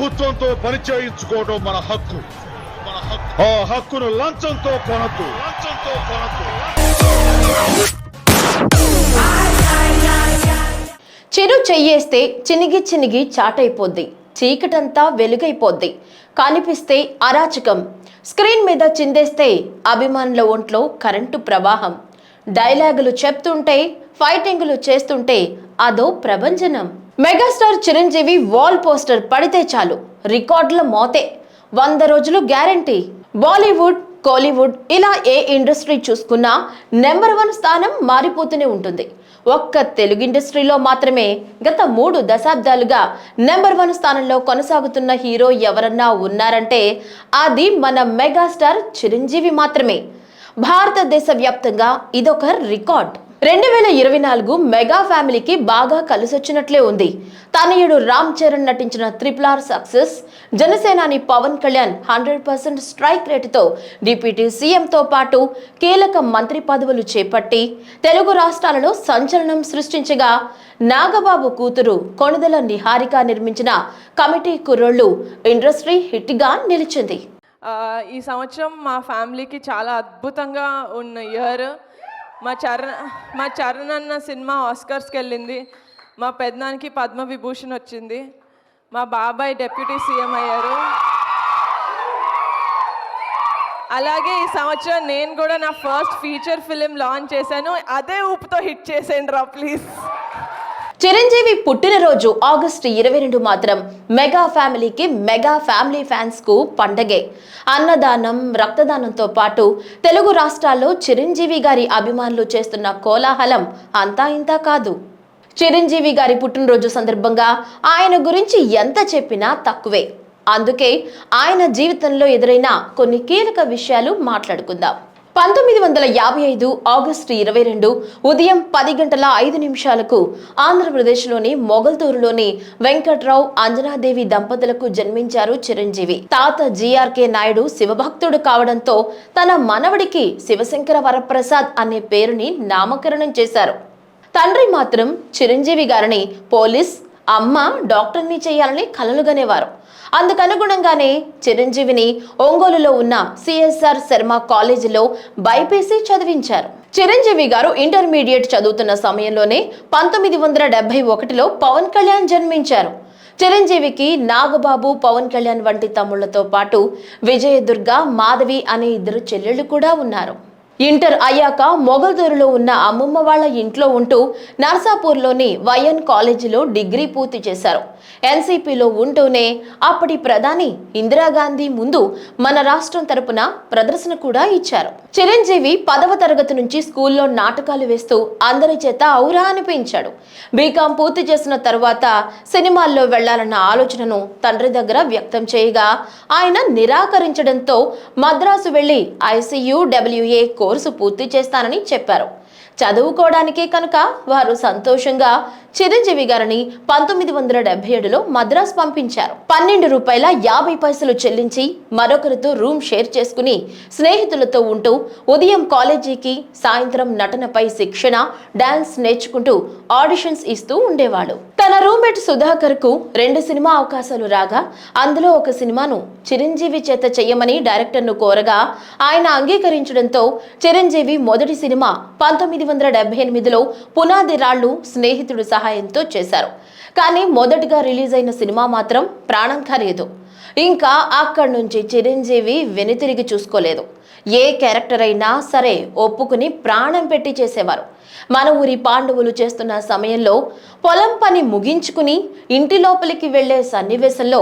ప్రభుత్వంతో పరిచయించుకోవడం మన హక్కు. మన హక్కు ఆ హక్కును లంచంతో కొనద్దు. లంచంతో కొనద్దు. చిరు చెయ్యేస్తే చినిగి చినిగి చాటైపోద్ది. చీకటంతా వెలుగైపోద్ది. కనిపిస్తే అరాచకం. స్క్రీన్ మీద చిందేస్తే అభిమానుల ఒంట్లో కరెంటు ప్రవాహం. డైలాగులు చెప్తుంటే ఫైటింగులు చేస్తుంటే అదో ప్రభంజనం. మెగాస్టార్ చిరంజీవి వాల్ పోస్టర్ పడితే చాలు. రికార్డుల మోతే. వంద రోజులు గ్యారంటీ. బాలీవుడ్ కోలీవుడ్ ఇలా ఏ ఇండస్ట్రీ చూసుకున్నా నెంబర్ వన్ స్థానం మారిపోతూనే ఉంటుంది. ఒక్క తెలుగు ఇండస్ట్రీలో మాత్రమే గత మూడు దశాబ్దాలుగా నెంబర్ వన్ స్థానంలో కొనసాగుతున్న హీరో ఎవరన్నా ఉన్నారంటే అది మన మెగాస్టార్ చిరంజీవి మాత్రమే. భారతదేశ వ్యాప్తంగా ఇదొక రికార్డ్. రెండు వేల ఇరవై నాలుగు మెగా ఫ్యామిలీకి బాగా కలిసొచ్చినట్లే ఉంది. తనయుడు రామ్ చరణ్ నటించిన త్రిపుల్ ఆర్ సక్సెస్ జనసేనాని Pawan Kalyan hundred percent strike రేటుతో డిప్యూటీ సీఎంతో పాటు కీలక మంత్రి పదవులు చేపట్టి తెలుగు రాష్ట్రాలలో సంచలనం సృష్టించగా నాగబాబు కూతురు కొణిదల నిహారిక నిర్మించిన కమిటీ కుర్రోళ్ళు ఇండస్ట్రీ హిట్గా నిలిచింది. ఈ సంవత్సరం మా ఫ్యామిలీకి చాలా అద్భుతంగా ఉన్న ఇయర్. మా చరణ్ మా చరణ్ అన్న సినిమా ఆస్కర్స్కి వెళ్ళింది మా పెద్దనానికి పద్మ విభూషణ్ వచ్చింది. మా బాబాయ్ డెప్యూటీ సీఎం అయ్యారు. అలాగే ఈ సంవత్సరం నేను కూడా నా ఫస్ట్ ఫీచర్ ఫిలిం లాంచ్ చేశాను. అదే ఊపుతో హిట్ చేసేయండి రా ప్లీజ్. చిరంజీవి పుట్టినరోజు ఆగస్టు ఇరవై రెండు మాత్రం మెగా ఫ్యామిలీకి మెగా ఫ్యామిలీ ఫ్యాన్స్కు పండగే. అన్నదానం రక్తదానంతో పాటు తెలుగు రాష్ట్రాల్లో చిరంజీవి గారి అభిమానులు చేస్తున్న కోలాహలం అంతా ఇంతా కాదు. చిరంజీవి గారి పుట్టినరోజు సందర్భంగా ఆయన గురించి ఎంత చెప్పినా తక్కువే. అందుకే ఆయన జీవితంలో ఎదురైన కొన్ని కీలక విషయాలు మాట్లాడుకుందాం. పంతొమ్మిది వందల యాభై ఐదు ఆగస్టు ఇరవై రెండు ఉదయం పది గంటల ఐదు నిమిషాలకు ఆంధ్రప్రదేశ్లోని మొగల్తూరులోని వెంకట్రావు అంజనాదేవి దంపతులకు జన్మించారు చిరంజీవి. తాత జీఆర్కే నాయుడు శివభక్తుడు కావడంతో తన మనవడికి శివశంకర వరప్రసాద్ అనే పేరుని నామకరణం చేశారు. తండ్రి మాత్రం చిరంజీవి గారిని పోలీస్ అమ్మ డాక్టర్ని చేయాలని కలలుగనేవారు. అందుకనుగుణంగానే చిరంజీవిని ఒంగోలులో ఉన్న సిఎస్ఆర్ శర్మ కాలేజీలో బైపీసీ చదివించారు. చిరంజీవి గారు ఇంటర్మీడియట్ చదువుతున్న సమయంలోనే పంతొమ్మిది వందల డెబ్బై ఒకటిలో పవన్ కళ్యాణ్ జన్మించారు. చిరంజీవికి నాగబాబు పవన్ కళ్యాణ్ వంటి తమ్ముళ్ళతో పాటు విజయదుర్గ మాధవి అనే ఇద్దరు చెల్లెళ్ళు కూడా ఉన్నారు. ఇంటర్ అయ్యాక మొగల్దూరులో ఉన్న అమ్మమ్మ వాళ్ళ ఇంట్లో ఉంటూ నర్సాపూర్లోని వైఎన్ కాలేజీలో డిగ్రీ పూర్తి చేశారు. ఎన్సీపీలో ఉంటూనే అప్పటి ప్రధాని ఇందిరాగాంధీ ముందు మన రాష్ట్రం తరపున ప్రదర్శన కూడా ఇచ్చారు. చిరంజీవి పదవ తరగతి నుంచి స్కూల్లో నాటకాలు వేస్తూ అందరి చేత ఔరా అనిపించాడు. బీకాం పూర్తి చేసిన తర్వాత సినిమాల్లో వెళ్ళాలన్న ఆలోచనను తండ్రి దగ్గర వ్యక్తం చేయగా ఆయన నిరాకరించడంతో మద్రాసు వెళ్ళి ఐసీయూ డబ్ల్యూఏ కోర్సు పూర్తి చేస్తానని చెప్పారు. చదువుకోవడానికే కనుక వారు సంతోషంగా చిరంజీవి గారిని పంతొమ్మిది వందల డెబ్బై ఏడులో మద్రాసు పంపించారు. పన్నెండు రూపాయల యాభై పైసలు చెల్లించి మరొకరితో రూమ్ షేర్ చేసుకుని స్నేహితులతో ఉంటూ ఉదయం కాలేజీకి సాయంత్రం నటనపై శిక్షణ డాన్స్ నేర్చుకుంటూ ఆడిషన్స్ ఇస్తూ ఉండేవాడు. తన రూమ్మేట్ సుధాకర్కు రెండు సినిమా అవకాశాలు రాగా అందులో ఒక సినిమాను చిరంజీవి చేత చెయ్యమని డైరెక్టర్ను కోరగా ఆయన అంగీకరించడంతో చిరంజీవి మొదటి సినిమా పంతొమ్మిది వందల డెబ్బై ఎనిమిదిలో పునాది రాళ్ళు స్నేహితుడు సహాయంతో చేశారు. కానీ మొదటగా రిలీజ్ అయిన సినిమా మాత్రం ప్రాణం ఖరీదు ఇంకా అక్కడి నుంచి చిరంజీవి వెనుతిరిగి చూసుకోలేదు. ఏ క్యారెక్టర్ అయినా సరే ఒప్పుకుని ప్రాణం పెట్టి చేసేవారు. మన ఊరి పాండవులు చేస్తున్న సమయంలో పొలం పని ముగించుకుని ఇంటి లోపలికి వెళ్ళే సన్నివేశంలో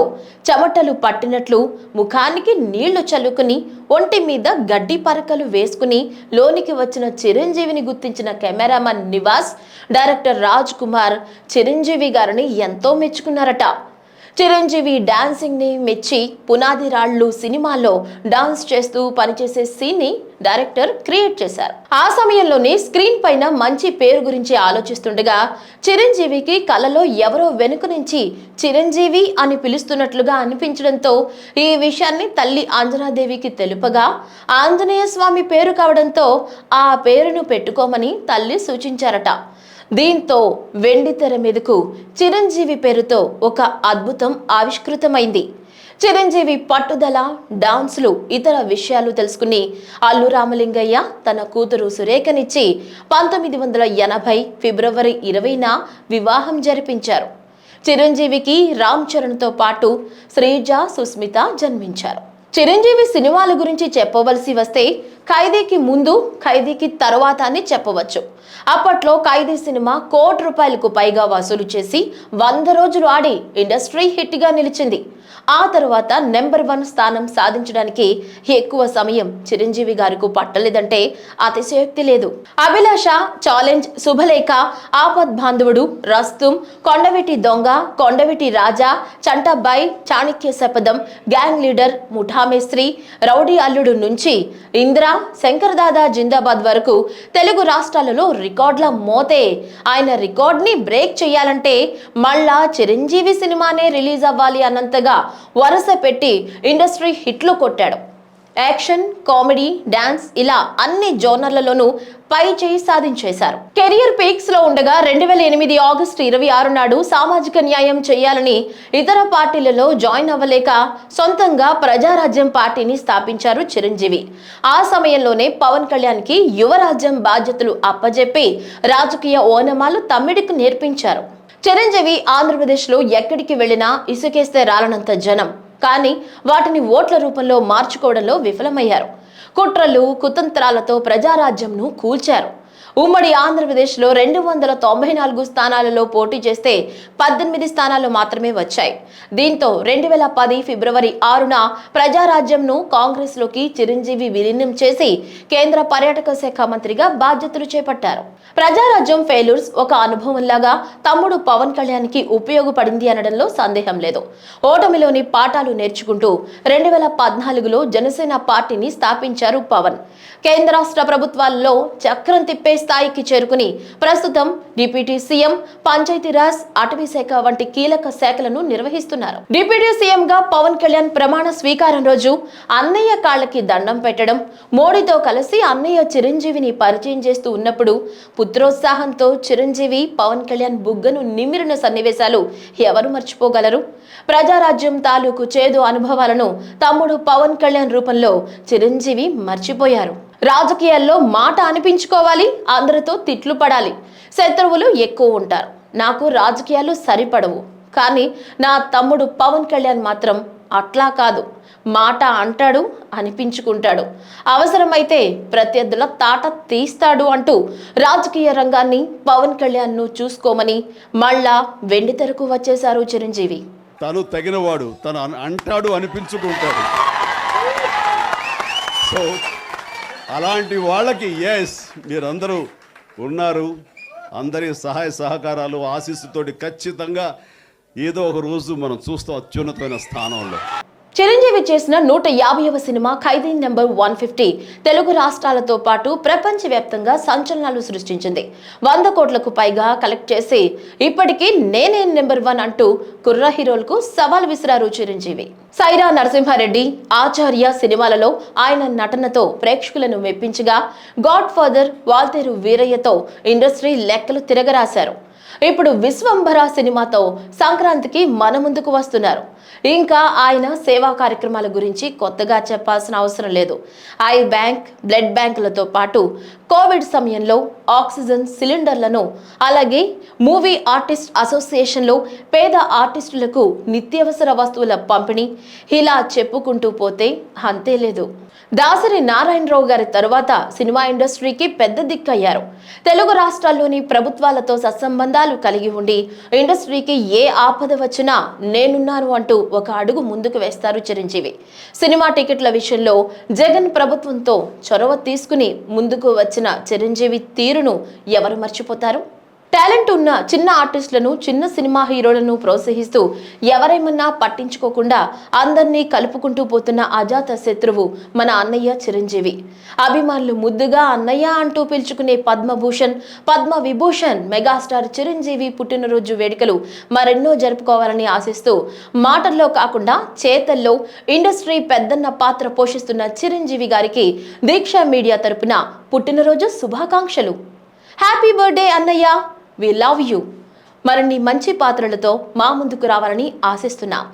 చెమటలు పట్టినట్లు ముఖానికి నీళ్ళు చల్లుకుని ఒంటి మీద గడ్డి పరకలు వేసుకుని లోనికి వచ్చిన చిరంజీవిని గుర్తించిన కెమెరామన్ నివాస్ డైరెక్టర్ రాజ్ కుమార్ చిరంజీవి గారిని ఎంతో మెచ్చుకున్నారట. చిరంజీవి డాన్సింగ్ని మెచ్చి పునాది రాళ్ళు సినిమాలో డాన్స్ చేస్తూ పనిచేసే సీన్ని డైరెక్టర్ క్రియేట్ చేశారు. ఆ సమయంలోనే స్క్రీన్ పైన మంచి పేరు గురించి ఆలోచిస్తుండగా చిరంజీవికి కలలో ఎవరో వెనుక నుంచి చిరంజీవి అని పిలుస్తున్నట్లుగా అనిపించడంతో ఈ విషయాన్ని తల్లి ఆంజనాదేవికి తెలుపగా ఆంజనేయ స్వామి పేరు కావడంతో ఆ పేరును పెట్టుకోమని తల్లి సూచించారట. దీంతో వెండి తెర మీదకు చిరంజీవి పేరుతో ఒక అద్భుతం ఆవిష్కృతమైంది. చిరంజీవి పట్టుదల డాన్స్లు ఇతర విషయాలు తెలుసుకుని అల్లు రామలింగయ్య తన కూతురు సురేఖనిచ్చి పంతొమ్మిది వందల ఎనభై ఫిబ్రవరి ఇరవైన వివాహం జరిపించారు. చిరంజీవికి రామ్ చరణ్తో పాటు శ్రీజ సుస్మిత జన్మించారు. చిరంజీవి సినిమాల గురించి చెప్పవలసి వస్తే ఖైదీకి ముందు ఖైదీకి తర్వాత అని చెప్పవచ్చు. అప్పట్లో ఖైదీ సినిమా కోటి రూపాయలకు పైగా వసూలు చేసి వంద రోజులు ఆడి ఇండస్ట్రీ హిట్గా నిలిచింది. ఆ తర్వాత నెంబర్ వన్ స్థానం సాధించడానికి ఎక్కువ సమయం చిరంజీవి గారికి పట్టలేదంటే అతిశయోక్తి లేదు. అభిలాష ఛాలెంజ్ శుభలేఖ ఆపద్ బాంధవుడు రస్తుం కొండవిటి దొంగ కొండవిటి రాజా చంటాబాయ్ చాణక్య శపథం గ్యాంగ్ లీడర్ ముఠా ముఠామేస్త్రి రౌడీ అల్లుడు నుంచి ఇంద్ర శంకర్దాదా జిందాబాద్ వరకు తెలుగు రాష్ట్రాలలో రికార్డుల మోతే. ఆయన రికార్డ్ని బ్రేక్ చేయాలంటే మళ్ళా చిరంజీవి సినిమానే రిలీజ్ అవ్వాలి అన్నంతగా వరుస పెట్టి ఇండస్ట్రీ హిట్లు కొట్టాడు. యాక్షన్ కామెడీ డాన్స్ ఇలా అన్ని జోనర్లలోనూ పై చేయి సాధించేశారు. కెరియర్ పీక్స్లో ఉండగా రెండు వేల ఎనిమిది ఆగస్టు ఇరవై ఆరు నాడు సామాజిక న్యాయం చేయాలని ఇతర పార్టీలలో జాయిన్ అవ్వలేక సొంతంగా ప్రజారాజ్యం పార్టీని స్థాపించారు చిరంజీవి. ఆ సమయంలోనే పవన్ కళ్యాణ్కి యువరాజ్యం బాధ్యతలు అప్పజెప్పి రాజకీయ ఓనమాలు తమ్మిడికి నేర్పించారు. చిరంజీవి ఆంధ్రప్రదేశ్లో ఎక్కడికి వెళ్ళినా ఇసుకేస్తే రాలనంత జనం. కానీ వాటిని ఓట్ల రూపంలో మార్చుకోవడంలో విఫలమయ్యారు. కుట్రలు కుతంత్రాలతో ప్రజారాజ్యంను కూల్చారు. ఉమ్మడి ఆంధ్రప్రదేశ్లో రెండు వందల తొంభై నాలుగు స్థానాలలో పోటీ చేస్తే పద్దెనిమిది స్థానాలు మాత్రమే వచ్చాయి. దీంతో రెండు వేల పది ఫిబ్రవరి ఆరున ప్రజారాజ్యంను కాంగ్రెస్లోకి చిరంజీవి విలీనం చేసి కేంద్ర పర్యాటక శాఖ మంత్రిగా బాధ్యతలు చేపట్టారు. ప్రజారాజ్యం ఫెయిల్యూర్స్ ఒక అనుభవంలాగా తమ్ముడు పవన్ కళ్యాణ్కి ఉపయోగపడింది అనడంలో సందేహం లేదు. ఓటమిలోని పాఠాలు నేర్చుకుంటూ రెండు వేల పద్నాలుగులో జనసేన పార్టీని స్థాపించారు పవన్. కేంద్ర రాష్ట్ర ప్రభుత్వాల్లో చక్రం తిప్పే స్థాయికి చేరుకుని ప్రస్తుతం డిప్యూటీ సీఎం పంచాయతీరాజ్ అటవీ శాఖ వంటి కీలక శాఖలను నిర్వహిస్తున్నారు. డిప్యూటీ సీఎం గా పవన్ కళ్యాణ్ ప్రమాణ స్వీకారం రోజు అన్నయ్య కాళ్ళకి దండం పెట్టడం మోడీతో కలిసి అన్నయ్య చిరంజీవిని పరిచయం చేస్తూ ఉన్నప్పుడు పుత్రోత్సాహంతో చిరంజీవి పవన్ కళ్యాణ్ బుగ్గను నిమిరిన సన్నివేశాలు ఎవరు మర్చిపోగలరు? ప్రజారాజ్యం తాలూకు చేదు అనుభవాలను తమ్ముడు పవన్ కళ్యాణ్ రూపంలో చిరంజీవి మర్చిపోయారు. రాజకీయాల్లో మాట అనిపించుకోవాలి అందరితో తిట్లు పడాలి. శత్రువులు ఎక్కువ ఉంటారు. నాకు రాజకీయాలు సరిపడవు. కానీ నా తమ్ముడు పవన్ కళ్యాణ్ మాత్రం అట్లా కాదు. మాట అంటాడు అనిపించుకుంటాడు. అవసరమైతే ప్రత్యర్థుల తాట తీస్తాడు అంటూ రాజకీయ రంగాన్ని పవన్ కళ్యాణ్ను చూసుకోమని మళ్ళా వెండితెరకు వచ్చేశారు చిరంజీవి. తను తగినవాడు తను అంటాడు అనిపించుకుంటాడు. సో అలాంటి వాళ్ళకి ఎస్ మీరందరూ ఉన్నారు. అందరి సహాయ సహకారాలు ఆశీస్సుతోటి ఖచ్చితంగా ఏదో ఒక రోజు మనం చూస్తాం అత్యున్నతమైన స్థానంలో. చిరంజీవి చేసిన నూట యాభైవ cinema Khaidi number one fifty. Telugu రాష్ట్రాలతో పాటు ప్రపంచవ్యాప్తంగా సంచలనాలు సృష్టించింది. వంద కోట్లకు పైగా కలెక్ట్ చేసి ఇప్పటికీ నేనే నెంబర్ వన్ అంటూ కుర్ర హీరోలకు సవాల్ విసిరారు చిరంజీవి. సైరా నరసింహారెడ్డి ఆచార్య సినిమాలలో ఆయన నటనతో ప్రేక్షకులను మెప్పించగా గాడ్ ఫాదర్ వాల్తేరు వీరయ్యతో ఇండస్ట్రీ లెక్కలు తిరగరాశారు. ఇప్పుడు విశ్వంభర సినిమాతో సంక్రాంతికి మన ముందుకు వస్తున్నారు. ఇంకా ఆయన సేవా కార్యక్రమాల గురించి కొత్తగా చెప్పాల్సిన అవసరం లేదు. ఐ బ్యాంక్ బ్లడ్ బ్యాంకులతో పాటు కోవిడ్ సమయంలో ఆక్సిజన్ సిలిండర్లను అలాగే మూవీ ఆర్టిస్ట్ అసోసియేషన్లో పేద ఆర్టిస్టులకు నిత్యావసర వస్తువుల పంపిణీ ఇలా చెప్పుకుంటూ పోతే అంతే లేదు. దాసరి నారాయణరావు గారి తరువాత సినిమా ఇండస్ట్రీకి పెద్ద దిక్కయ్యారు. తెలుగు రాష్ట్రాల్లోని ప్రభుత్వాలతో సత్సంబంధాలు కలిగి ఉండి ఇండస్ట్రీకి ఏ ఆపద వచ్చినా నేనున్నాను అంటూ ఒక అడుగు ముందుకు వేస్తారు చిరంజీవి. సినిమా టికెట్ల విషయంలో జగన్ ప్రభుత్వంతో చొరవ తీసుకుని ముందుకు వచ్చి వచ్చిన చిరంజీవి తీరును ఎవరు మర్చిపోతారు? టాలెంట్ ఉన్న చిన్న ఆర్టిస్టులను చిన్న సినిమా హీరోలను ప్రోత్సహిస్తూ ఎవరేమన్నా పట్టించుకోకుండా అందరినీ కలుపుకుంటూ పోతున్న అజాత శత్రువు మన అన్నయ్య చిరంజీవి. అభిమానులు ముద్దుగా అన్నయ్య అంటూ పిలుచుకునే పద్మభూషణ్ పద్మ విభూషణ్ మెగాస్టార్ చిరంజీవి పుట్టినరోజు వేడుకలు మరెన్నో జరుపుకోవాలని ఆశిస్తూ మాటల్లో కాకుండా చేతల్లో ఇండస్ట్రీ పెద్దన్న పాత్ర పోషిస్తున్న చిరంజీవి గారికి దీక్ష మీడియా తరపున పుట్టినరోజు శుభాకాంక్షలు. హ్యాపీ బర్త్డే అన్నయ్య! వి లవ్ యూ మరిన్ని మంచి పాత్రలతో మా ముందుకు రావాలని ఆశిస్తున్నాం.